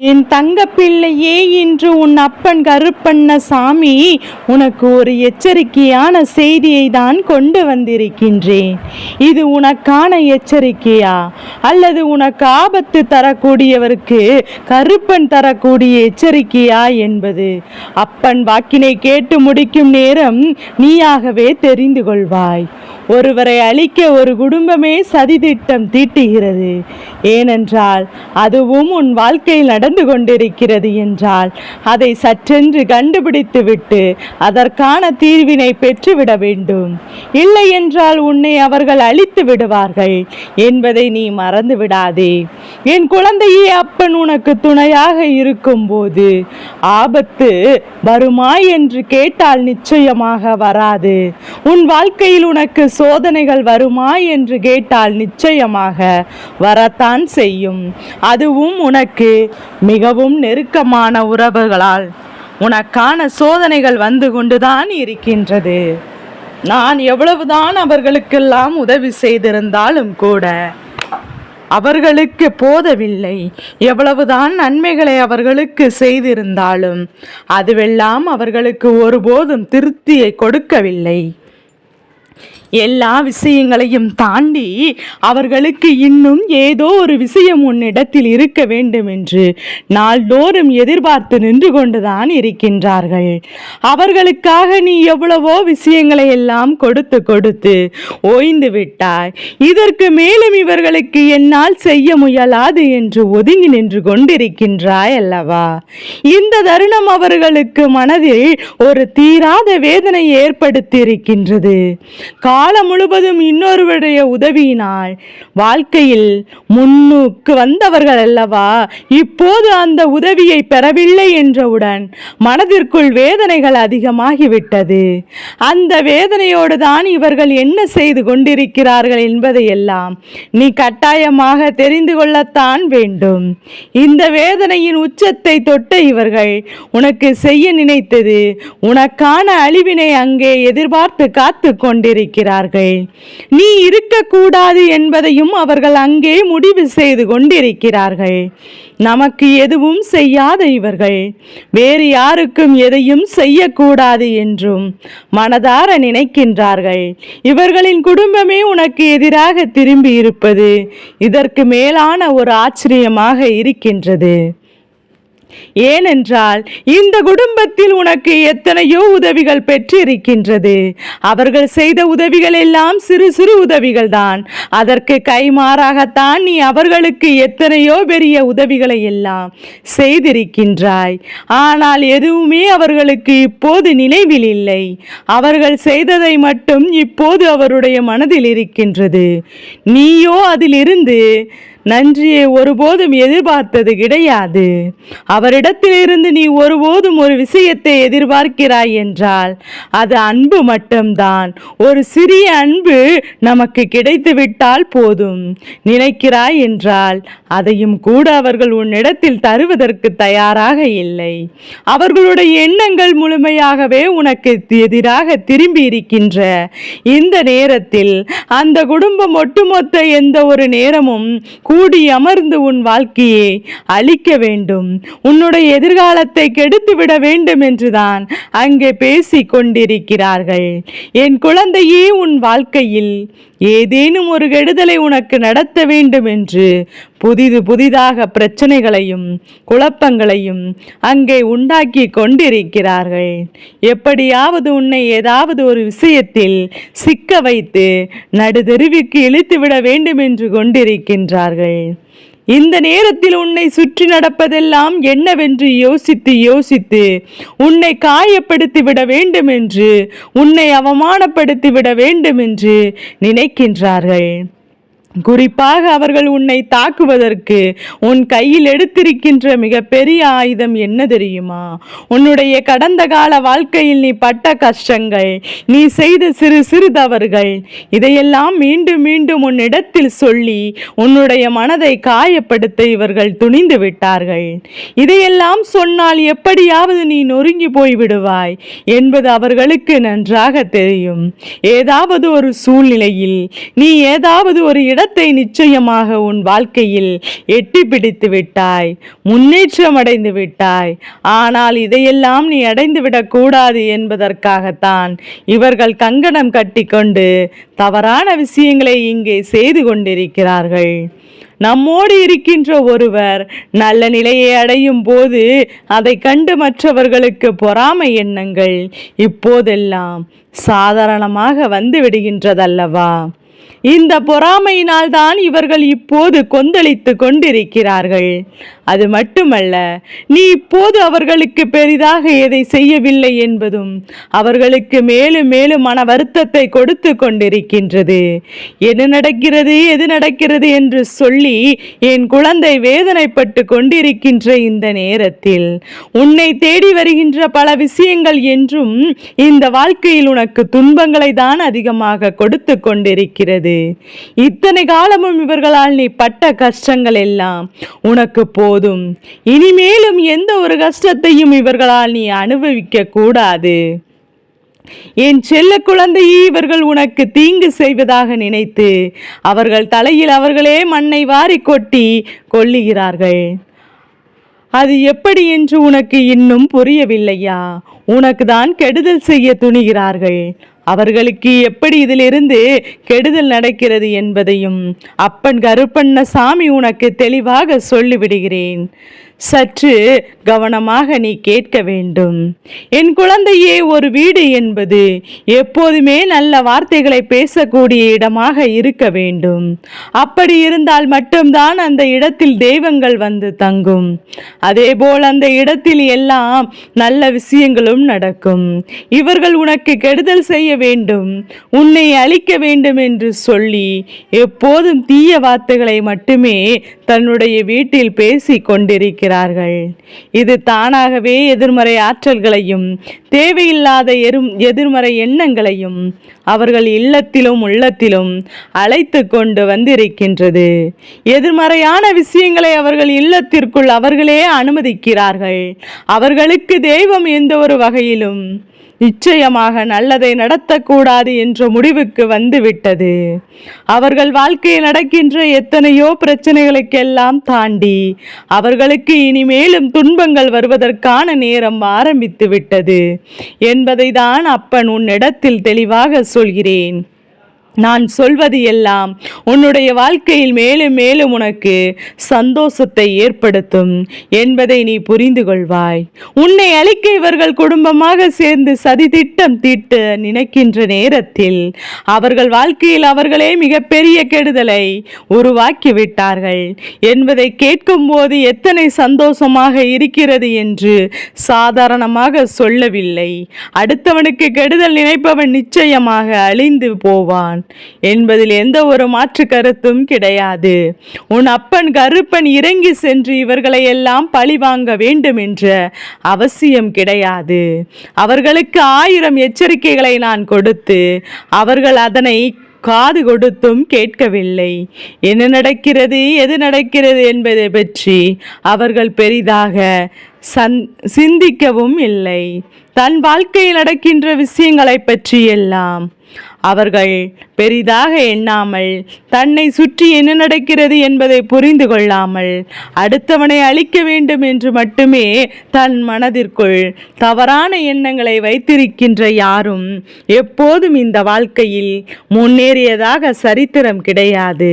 என் தங்க பிள்ளையே இன்று உன் அப்பன் கருப்பண்ண சாமி உனக்கு ஒரு எச்சரிக்கையான செய்தியை தான் கொண்டு வந்திருக்கின்றேன். இது உனக்கான எச்சரிக்கையா? அல்லது உனக்கு ஆபத்து தரக்கூடியவருக்கு கருப்பன் தரக்கூடிய எச்சரிக்கையா என்பது? அப்பன் வாக்கினை கேட்டு முடிக்கும் நேரம் நீயாகவே தெரிந்து கொள்வாய். ஒருவரை அழிக்க ஒரு குடும்பமே சதித்திட்டம் தீட்டுகிறது. ஏனென்றால் அதுவும் உன் வாழ்க்கையில் நடந்து கொண்டிருக்கிறது என்றால் அதை சற்றென்று கண்டுபிடித்துவிட்டு அதற்கான தீர்வினை பெற்றுவிட வேண்டும். இல்லை என்றால் உன்னை அவர்கள் அழித்து விடுவார்கள் என்பதை நீ மறந்து விடாதே. என் குழந்தையே அப்பன் உனக்கு துணையாக இருக்கும்போது ஆபத்து வருமா என்று கேட்டால் நிச்சயமாக வராது. உன் வாழ்க்கையில் உனக்கு சோதனைகள் வருமா என்று கேட்டால் நிச்சயமாக வரத்தான் செய்யும். அதுவும் உனக்கு மிகவும் நெருக்கமான உறவுகளால். உனக்கான சோதனைகள் வந்து கொண்டுதான் இருக்கின்றது. நான் எவ்வளவுதான் அவர்களுக்கெல்லாம் உதவி செய்திருந்தாலும் கூட அவர்களுக்கு போதவில்லை. எவ்வளவுதான் நன்மைகளை அவர்களுக்கு செய்திருந்தாலும் அதுவெல்லாம் அவர்களுக்கு ஒருபோதும் திருப்தியை கொடுக்கவில்லை. எல்லா விஷயங்களையும் தாண்டி அவர்களுக்கு இன்னும் ஏதோ ஒரு விஷயம் உன்னிடத்தில் இருக்க வேண்டும் என்று நாள்தோறும் எதிர்பார்த்து நின்று கொண்டுதான் இருக்கின்றார்கள். அவர்களுக்காக நீ எவ்வளவோ விஷயங்களை எல்லாம் கொடுத்து கொடுத்து ஓய்ந்து விட்டாய். இதற்கு மேலும் இவர்களுக்கு என்னால் செய்ய முயலாது என்று ஒதுங்கி நின்று கொண்டிருக்கின்றாய் அல்லவா? இந்த தருணம் அவர்களுக்கு மனதில் ஒரு தீராத வேதனை ஏற்படுத்தியிருக்கின்றது. கா காலம் முழுவதும் இன்னொருவருடைய உதவியினால் வாழ்க்கையில் முன்னுக்கு வந்தவர்கள் அல்லவா? இப்போது அந்த உதவியை பெறவில்லை என்றவுடன் மனதிற்குள் வேதனைகள் அதிகமாகிவிட்டது. அந்த வேதனையோடு தான் இவர்கள் என்ன செய்து கொண்டிருக்கிறார்கள் என்பதையெல்லாம் நீ கட்டாயமாக தெரிந்து கொள்ளத்தான் வேண்டும். இந்த வேதனையின் உச்சத்தை தொட்ட இவர்கள் உனக்கு செய்ய நினைத்தது உனக்கான அழிவினை அங்கே எதிர்பார்த்து காத்து கொண்டிருக்கிறார்கள் நீ இருக்கக்கூடாது என்பதையும் அவர்கள் அங்கே முடிவு செய்து கொண்டிருக்கிறார்கள். நமக்கு எதுவும் செய்யாத இவர்கள். வேறு யாருக்கும் எதையும் செய்யக்கூடாது என்றும் மனதார நினைக்கின்றார்கள். இவர்களின் குடும்பமே உனக்கு எதிராக திரும்பி இருப்பது இதற்கு மேலான ஒரு ஆச்சரியமாக இருக்கின்றது. ஏனென்றால் இந்த குடும்பத்தில் உனக்கு எத்தனையோ உதவிகள் பெற்றிருக்கின்றது. அவர்கள் செய்த உதவிகள் எல்லாம் சிறு சிறு உதவிகள் தான் அதற்கு கைமாறாகத்தான் நீ அவர்களுக்கு எத்தனையோ பெரிய உதவிகளை எல்லாம் செய்திருக்கின்றாய். ஆனால் எதுவுமே அவர்களுக்கு இப்போது நினைவில் இல்லை. அவர்கள் செய்ததை மட்டும் இப்போது அவருடைய மனதில் இருக்கின்றது. நீயோ அதிலிருந்து நன்றியை ஒருபோதும் எதிர்பார்த்தது கிடையாது. அவரிடத்திலிருந்து நீ ஒருபோதும் ஒரு விஷயத்தை எதிர்பார்க்கிறாய் என்றால் அது அன்பு மட்டும்தான். ஒரு சிறிய அன்பு நமக்கு கிடைத்துவிட்டால் போதும். நினைக்கிறாய் என்றால் அதையும் கூட அவர்கள் உன்னிடத்தில் தருவதற்கு தயாராக இல்லை. அவர்களுடைய எண்ணங்கள் முழுமையாகவே உனக்கு எதிராக திரும்பி இருக்கின்ற. இந்த நேரத்தில் அந்த குடும்பம் ஒட்டுமொத்த எந்த ஒரு நேரமும் கூடி அமர்ந்து உன் வாழ்க்கையை அழிக்க வேண்டும். உன்னுடைய எதிர்காலத்தை கெடுத்து விட வேண்டும் என்றுதான் அங்கே பேசிக் கொண்டிருக்கிறார்கள். என் குழந்தையே உன் வாழ்க்கையில் ஏதேனும் ஒரு கெடுதலை உனக்கு நடத்த வேண்டும் என்று புதிது புதிதாக பிரச்சனைகளையும் குழப்பங்களையும் அங்கே உண்டாக்கி கொண்டிருக்கிறார்கள். எப்படியாவது உன்னை ஏதாவது ஒரு விஷயத்தில் சிக்க வைத்து நடுதெருவிற்கு இழுத்துவிட வேண்டும் என்று கொண்டிருக்கின்றார்கள். இந்த நேரத்தில் உன்னை சுற்றி நடப்பதெல்லாம் என்னவென்று யோசித்து யோசித்து உன்னை காயப்படுத்தி விட வேண்டும் என்று உன்னை அவமானப்படுத்தி விட வேண்டும் என்று நினைக்கின்றார்கள். குறிப்பாக அவர்கள் உன்னை தாக்குவதற்கு உன் கையில் எடுத்திருக்கின்ற மிகப்பெரிய ஆயுதம் என்ன தெரியுமா? உன்னுடைய கடந்த கால வாழ்க்கையில் நீ பட்ட கஷ்டங்கள் நீ செய்த சிறு சிறு தவறுகள் இதையெல்லாம் மீண்டும் மீண்டும் உன்னிடத்தில் சொல்லி உன்னுடைய மனதை காயப்படுத்த இவர்கள் துணிந்து விட்டார்கள். இதையெல்லாம் சொன்னால் எப்படியாவது நீ நொறுங்கி போய் விடுவாய் என்பது அவர்களுக்கு நன்றாக தெரியும். ஏதாவது ஒரு சூழ்நிலையில் நீ ஏதாவது ஒரு இட இடத்தை நிச்சயமாக உன் வாழ்க்கையில் எட்டி பிடித்து விட்டாய் முன்னேற்றம் அடைந்து விட்டாய். ஆனால் இதையெல்லாம் நீ அடைந்து விடக்கூடாது என்பதற்காகத்தான் இவர்கள் கங்கணம் கட்டிக்கொண்டு தவறான விஷயங்களை இங்கே செய்து கொண்டிருக்கிறார்கள். நம்மோடு இருக்கின்ற ஒருவர் நல்ல நிலையை அடையும் போது அதை கண்டு மற்றவர்களுக்கு பொறாமை எண்ணங்கள் இப்போதெல்லாம் சாதாரணமாக வந்து விடுகின்றதல்லவா? இந்த பொறாமையினால் தான் இவர்கள் இப்போது கொந்தளித்து கொண்டிருக்கிறார்கள். அது மட்டுமல்ல நீ இப்போது அவர்களுக்கு பெரிதாக எதை செய்யவில்லை என்பதும் அவர்களுக்கு மேலும் மேலும் மன வருத்தத்தை கொடுத்து கொண்டிருக்கின்றது. எது நடக்கிறது எது நடக்கிறது என்று சொல்லி என் குழந்தை வேதனைப்பட்டு கொண்டிருக்கின்ற இந்த நேரத்தில் உன்னை தேடி வருகின்ற பல விஷயங்கள் என்றும் இந்த வாழ்க்கையில் உனக்கு துன்பங்களை தான் அதிகமாக கொடுத்து கொண்டிருக்கிறது. இத்தனை காலமும் இவர்களால் நீ பட்ட கஷ்டங்கள் எல்லாம் உனக்கு போதும். இனிமேலும் எந்த ஒரு கஷ்டத்தையும் இவர்களால் நீ அனுபவிக்க கூடாது. என் செல்ல குழந்தையே இவர்கள் உனக்கு தீங்கு செய்வதாக நினைத்து அவர்கள் தலையில் அவர்களே மண்ணை வாரி கொட்டி கொள்ளுகிறார்கள் அது எப்படி என்று உனக்கு இன்னும் புரியவில்லையா? உனக்கு தான் கெடுதல் செய்ய துணிகிறார்கள். அவர்களுக்கு எப்படி இதிலிருந்து கெடுதல் நடக்கிறது என்பதையும் அப்பன் கருப்பண்ணசாமி உனக்கு தெளிவாக சொல்லிவிடுகிறேன். சற்று கவனமாக நீ கேட்க வேண்டும். என் குழந்தையே ஒரு வீடு என்பது எப்போதுமே நல்ல வார்த்தைகளை பேசக்கூடிய இடமாக இருக்க வேண்டும். அப்படி இருந்தால் மட்டும்தான் அந்த இடத்தில் தெய்வங்கள் வந்து தங்கும். அதேபோல் அந்த இடத்தில் எல்லாம் நல்ல விஷயங்களும் நடக்கும். இவர்கள் உனக்கு கெடுதல் செய்ய வேண்டும் உன்னை அழிக்க வேண்டும் என்று சொல்லி எப்போதும் தீய வார்த்தைகளை மட்டுமே தன்னுடைய வீட்டில் பேசி கொண்டிருக்கிறார்கள். இது தானாகவே எதிர்மறை ஆற்றல்களையும் தேவையில்லாத எரும் எதிர்மறை எண்ணங்களையும் அவர்கள் இல்லத்திலும் உள்ளத்திலும் அழைத்து கொண்டு வந்திருக்கின்றது. எதிர்மறையான விஷயங்களை அவர்கள் இல்லத்திற்குள் அவர்களே அனுமதிக்கிறார்கள். அவர்களுக்கு தெய்வம் எந்த ஒரு வகையிலும் நிச்சயமாக நல்லதை நடத்தக்கூடாது என்ற முடிவுக்கு வந்துவிட்டது. அவர்கள் வாழ்க்கையில் நடக்கின்ற எத்தனையோ பிரச்சனைகளுக்கெல்லாம் தாண்டி அவர்களுக்கு இனிமேலும் துன்பங்கள் வருவதற்கான நேரம் ஆரம்பித்து விட்டது என்பதை தான் அப்பன் உன்னிடத்தில் தெளிவாக சொல்கிறேன். நான் சொல்வது எல்லாம் உன்னுடைய வாழ்க்கையில் மேலும் மேலும் உனக்கு சந்தோஷத்தை ஏற்படுத்தும் என்பதை நீ புரிந்து கொள்வாய். உன்னை அழிக்க இவர்கள் குடும்பமாக சேர்ந்து சதி திட்டம் தீட்ட நினைக்கின்ற நேரத்தில் அவர்கள் வாழ்க்கையில் அவர்களே மிகப்பெரிய கெடுதலை உருவாக்கி விட்டார்கள் என்பதை கேட்கும்போது எத்தனை சந்தோஷமாக இருக்கிறது என்று சாதாரணமாக சொல்லவில்லை. அடுத்தவனுக்கு கெடுதல் நினைப்பவன் நிச்சயமாக அழிந்து போவான். என்பதில் எந்த ஒரு மாற்று கருத்தும் கிடையாது. உன் அப்பன் கருப்பன் இறங்கி சென்று இவர்களை எல்லாம் பழி வாங்க வேண்டும் என்ற அவசியம் கிடையாது. அவர்களுக்கு ஆயிரம் எச்சரிக்கைகளை நான் கொடுத்து அவர்கள் அதனை காது கொடுத்தும் கேட்கவில்லை. என்ன நடக்கிறது எது நடக்கிறது என்பதை பற்றி அவர்கள் பெரிதாக சந் சிந்திக்கவும் இல்லை. தன் வாழ்க்கையில் நடக்கின்ற விஷயங்களை பற்றியெல்லாம் அவர்கள் பெரிதாக எண்ணாமல் தன்னை சுற்றி என்ன நடக்கிறது என்பதை புரிந்து கொள்ளாமல் அடுத்தவனை அழிக்க வேண்டும் என்று மட்டுமே தன் மனதிற்குள் தவறான எண்ணங்களை வைத்திருக்கின்ற யாரும் எப்போதும் இந்த வாழ்க்கையில் முன்னேறியதாக சரித்திரம் கிடையாது.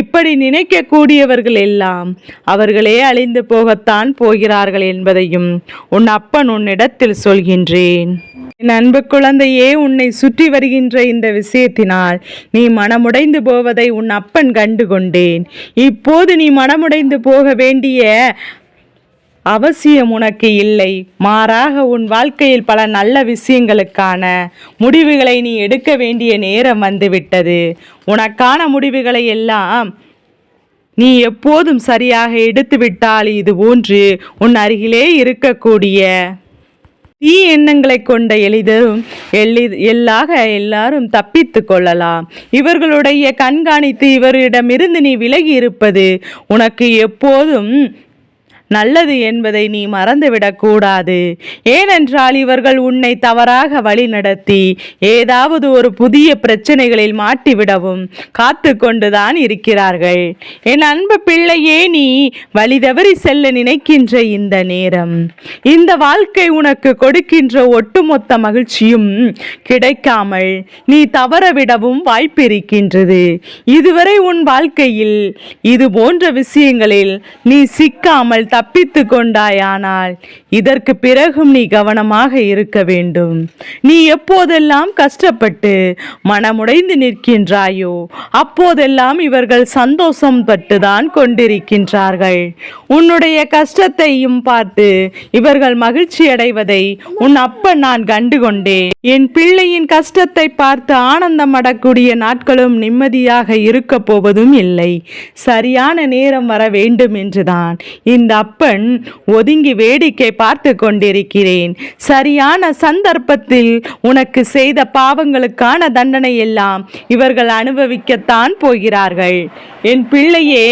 இப்படி நினைக்கக்கூடியவர்கள் எல்லாம் அவர்களே அழிந்து போகத்தான் போகிறார்கள் என்பதையும் உன் அப்பன் உன்னிடத்தில் சொல்கின்றேன். என் அன்பு குழந்தையே உன்னை சுற்றி வருகின்ற இந்த விஷயத்தினால் நீ மனமுடைந்து போவதை உன் அப்பன் கண்டு கொண்டேன் இப்போது நீ மனமுடைந்து போக வேண்டிய அவசியம் உனக்கு இல்லை. மாறாக உன் வாழ்க்கையில் பல நல்ல விஷயங்களுக்கான முடிவுகளை நீ எடுக்க வேண்டிய நேரம் வந்துவிட்டது. உனக்கான முடிவுகளை எல்லாம் நீ எப்போதும் சரியாக எடுத்துவிட்டால் இது போன்று உன் அருகிலே இருக்கக்கூடிய தீ எண்ணங்களை கொண்ட எளிதரும் எளி எல்லாக எல்லாரும் தப்பித்து கொள்ளலாம். இவர்களுடைய கண்காணித்து இவரிடமிருந்து நீ விலகி இருப்பது உனக்கு எப்போதும் நல்லது என்பதை நீ மறந்துவிடக்கூடாது ஏனென்றால் இவர்கள் உன்னை தவறாக வழி நடத்தி ஏதாவது ஒரு புதிய பிரச்சனைகளில் மாட்டிவிடவும் காத்து கொண்டுதான் இருக்கிறார்கள். என் அன்பு பிள்ளையே நீ வழி தவறி செல்ல நினைக்கின்ற இந்த நேரம் இந்த வாழ்க்கை உனக்கு கொடுக்கின்ற ஒட்டுமொத்த மகிழ்ச்சியும் கிடைக்காமல் நீ தவறவிடவும் வாய்ப்பிருக்கின்றது. இதுவரை உன் வாழ்க்கையில் இது போன்ற விஷயங்களில் நீ சிக்காமல் தப்பித்து கொண்டாயானால் இதற்கு பிறகும் நீ கவனமாக இருக்க வேண்டும். நீ எப்போதெல்லாம் கஷ்டப்பட்டு மனமுடைந்து நிற்கின்றாயோ அப்போதெல்லாம் இவர்கள் சந்தோஷம் பட்டுதான் கொண்டிருக்கின்றார்கள். உன்னுடைய கஷ்டத்தையும் பார்த்து இவர்கள் மகிழ்ச்சி அடைவதை உன் அப்ப நான் கண்டுகொண்டேன். என் பிள்ளையின் கஷ்டத்தை பார்த்து ஆனந்தம் அடக்கூடிய நாட்களும் நிம்மதியாக இருக்க போவதும் இல்லை. சரியான நேரம் வர வேண்டும் என்றுதான் இந்த அப்பன் ஒதுங்கி வேடிக்கை பார்த்து கொண்டிருக்கிறேன் சரியான சந்தர்ப்பத்தில் உனக்கு செய்த பாவங்களுக்கான தண்டனை எல்லாம் இவர்கள் அனுபவிக்கத்தான் போகிறார்கள். என் பிள்ளையே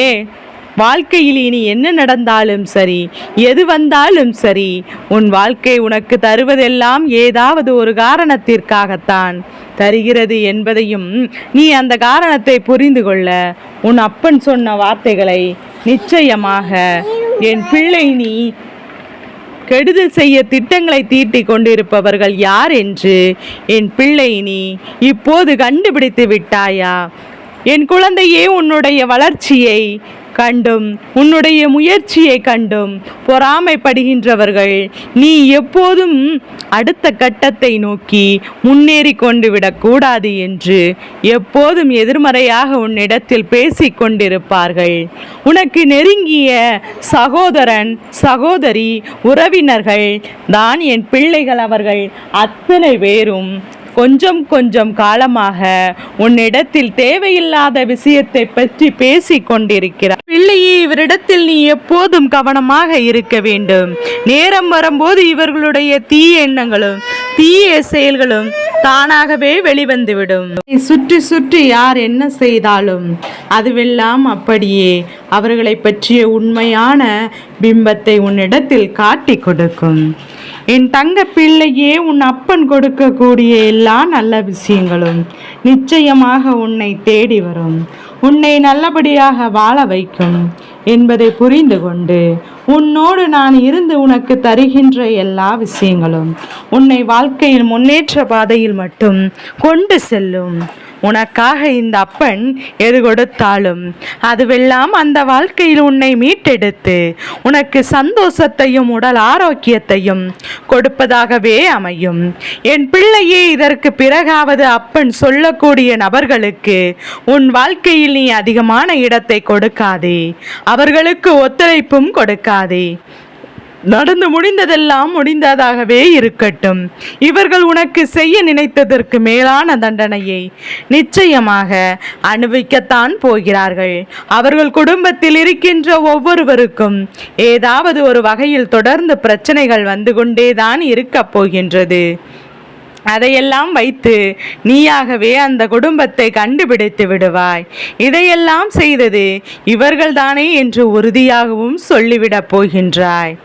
வாழ்க்கையில் இனி என்ன நடந்தாலும் சரி எது வந்தாலும் சரி உன் வாழ்க்கை உனக்கு தருவதெல்லாம் ஏதாவது ஒரு காரணத்திற்காகத்தான் தருகிறது என்பதையும் நீ அந்த காரணத்தை புரிந்து கொள்ள உன் அப்பன் சொன்ன வார்த்தைகளை நிச்சயமாக என் பிள்ளை நீ கெடுதல் செய்ய திட்டங்களை தீட்டிக் கொண்டிருப்பவர்கள் யார் என்று என் பிள்ளை நீ இப்போது கண்டுபிடித்து விட்டாயா? என் குழந்தையே உன்னுடைய வளர்ச்சியை கண்டும் உன்னுடைய முயற்சியை கண்டும். பொறாமைப்படுகின்றவர்கள் நீ எப்போதும் அடுத்த கட்டத்தை நோக்கி முன்னேறி கொண்டு விடக்கூடாது என்று எப்போதும் எதிர்மறையாக உன்னிடத்தில் பேசி கொண்டிருப்பார்கள். உனக்கு நெருங்கிய சகோதரன் சகோதரி உறவினர்கள் தான் என் பிள்ளைகள் அவர்கள் அத்தனை பேரும் கொஞ்சம் கொஞ்சம் காலமாக உன்னிடத்தில் தேவையில்லாத விஷயத்தை பற்றி பேசிக் கொண்டிருக்கிறார். பிள்ளையே இவரிடத்தில் நீ எப்போதும் கவனமாக இருக்க வேண்டும். நேரம் வரும்போது இவர்களுடைய தீய எண்ணங்களும் தீய செயல்களும் தானாகவே வெளிவந்துவிடும். சுற்றி சுற்றி யார் என்ன செய்தாலும் அதுவெல்லாம் அப்படியே அவர்களை பற்றிய உண்மையான பிம்பத்தை உன்னிடத்தில் காட்டி கொடுக்கும். என் தங்க பிள்ளையே உன் அப்பன் கொடுக்கக்கூடிய எல்லா நல்ல விஷயங்களும் நிச்சயமாக உன்னை தேடி வரும். உன்னை நல்லபடியாக வாழ வைக்கும் என்பதை புரிந்து கொண்டு உன்னோடு நான் இருந்து உனக்கு தருகின்ற எல்லா விஷயங்களும் உன்னை வாழ்க்கையில் முன்னேற்ற பாதையில் மட்டும் கொண்டு செல்லும். உனக்காக இந்த அப்பன் எது கொடுத்தாலும் அதுவெல்லாம் அந்த வாழ்க்கையில் உன்னை மீட்டெடுத்து உனக்கு சந்தோஷத்தையும் உடல் ஆரோக்கியத்தையும் கொடுப்பதாகவே அமையும். என் பிள்ளையே இதற்கு பிறகாவது அப்பன் சொல்லக்கூடிய நபர்களுக்கு உன் வாழ்க்கையில் நீ அதிகமான இடத்தை கொடுக்காதே. அவர்களுக்கு ஒத்துழைப்பும் நினைக்காதே நடந்து முடிந்ததெல்லாம் முடிந்ததாகவே இருக்கட்டும். இவர்கள் உனக்கு செய்ய நினைத்ததற்கு மேலான தண்டனையை நிச்சயமாக அனுபவிக்கத்தான் போகிறார்கள். அவர்கள் குடும்பத்தில் இருக்கின்ற ஒவ்வொருவருக்கும் ஏதாவது ஒரு வகையில் தொடர்ந்து பிரச்சனைகள் வந்து கொண்டேதான் இருக்கப் போகின்றது. அதையெல்லாம் வைத்து நீயாகவே அந்த குடும்பத்தை கண்டுபிடித்து விடுவாய். இதையெல்லாம் செய்தது இவர்கள்தானே என்று உறுதியாகவும் சொல்லிவிடப் போகின்றாய்.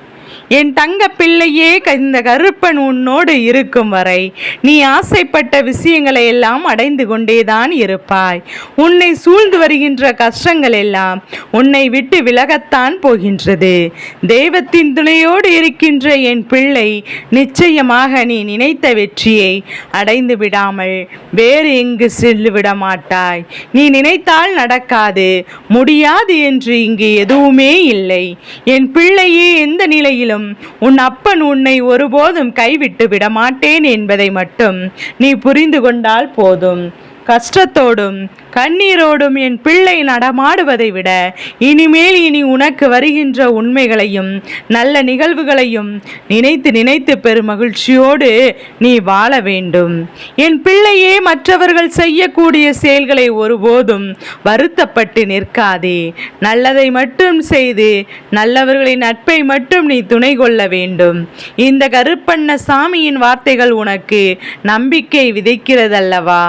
என் தங்க பிள்ளையே க- இந்த கருப்பன் உன்னோடு இருக்கும் வரை நீ ஆசைப்பட்ட விஷயங்களை எல்லாம் அடைந்து கொண்டேதான் இருப்பாய். உன்னை சூழ்ந்து வருகின்ற கஷ்டங்கள் எல்லாம் உன்னை விட்டு விலகத்தான் போகின்றது. தெய்வத்தின் துணையோடு இருக்கின்ற என் பிள்ளை நிச்சயமாக நீ நினைத்த வெற்றியை அடைந்து விடாமல் வேறு எங்கு செல்லுவிட விட மாட்டாய் நீ நினைத்தால் நடக்காது முடியாது என்று இங்கு எதுவுமே இல்லை. என் பிள்ளையே எந்த நிலையிலும் உன் அப்பன் உன்னை ஒருபோதும் கைவிட்டு விடமாட்டேன் என்பதை மட்டும் நீ புரிந்து கொண்டால் போதும். கஷ்டத்தோடும் கண்ணீரோடும் என் பிள்ளை நடமாடுவதை விட இனிமேல் இனி உனக்கு வருகின்ற உண்மைகளையும் நல்ல நிகழ்வுகளையும் நினைத்து நினைத்து பெருமகிழ்ச்சியோடு நீ வாழ வேண்டும். என் பிள்ளையே மற்றவர்கள் செய்யக்கூடிய செயல்களை ஒருபோதும் வருத்தப்பட்டு நிற்காதே. நல்லதை மட்டும் செய்து நல்லவர்களின் நட்பை மட்டும் நீ துணை கொள்ள வேண்டும். இந்த கருப்பண்ண சாமியின் வார்த்தைகள் உனக்கு நம்பிக்கை விதைக்கிறதல்லவா?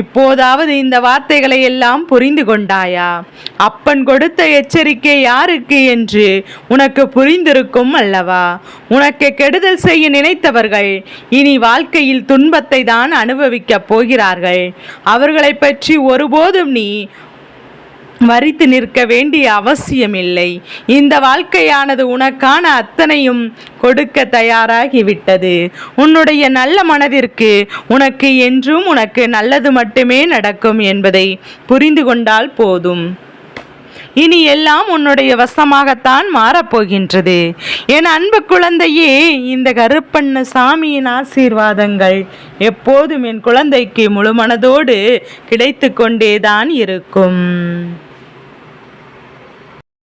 இப்போதாவது இந்த வார்த்தைகளை எல்லாம் புரிந்து கொண்டாயா? அப்பன் கொடுத்த எச்சரிக்கை யாருக்கு என்று உனக்கு புரிந்திருக்கும் அல்லவா? உனக்கு கெடுதல் செய்ய நினைத்தவர்கள் இனி வாழ்க்கையில் துன்பத்தை தான் அனுபவிக்கப் போகிறார்கள். அவர்களை பற்றி ஒருபோதும் நீ மறித்து நிற்க வேண்டிய அவசியமில்லை. இந்த வாழ்க்கையானது உனக்கான அத்தனையும் கொடுக்க தயாராகிவிட்டது. உன்னுடைய நல்ல மனதிற்கு உனக்கு என்றும் உனக்கு நல்லது மட்டுமே நடக்கும் என்பதை புரிந்து கொண்டால் போதும். இனி எல்லாம் உன்னுடைய வசமாகத்தான் மாறப்போகின்றது. என் அன்பு குழந்தையே இந்த கருப்பண்ண சாமியின் ஆசீர்வாதங்கள் எப்போதும் என் குழந்தைக்கு முழுமனதோடு கிடைத்து கொண்டேதான் இருக்கும்.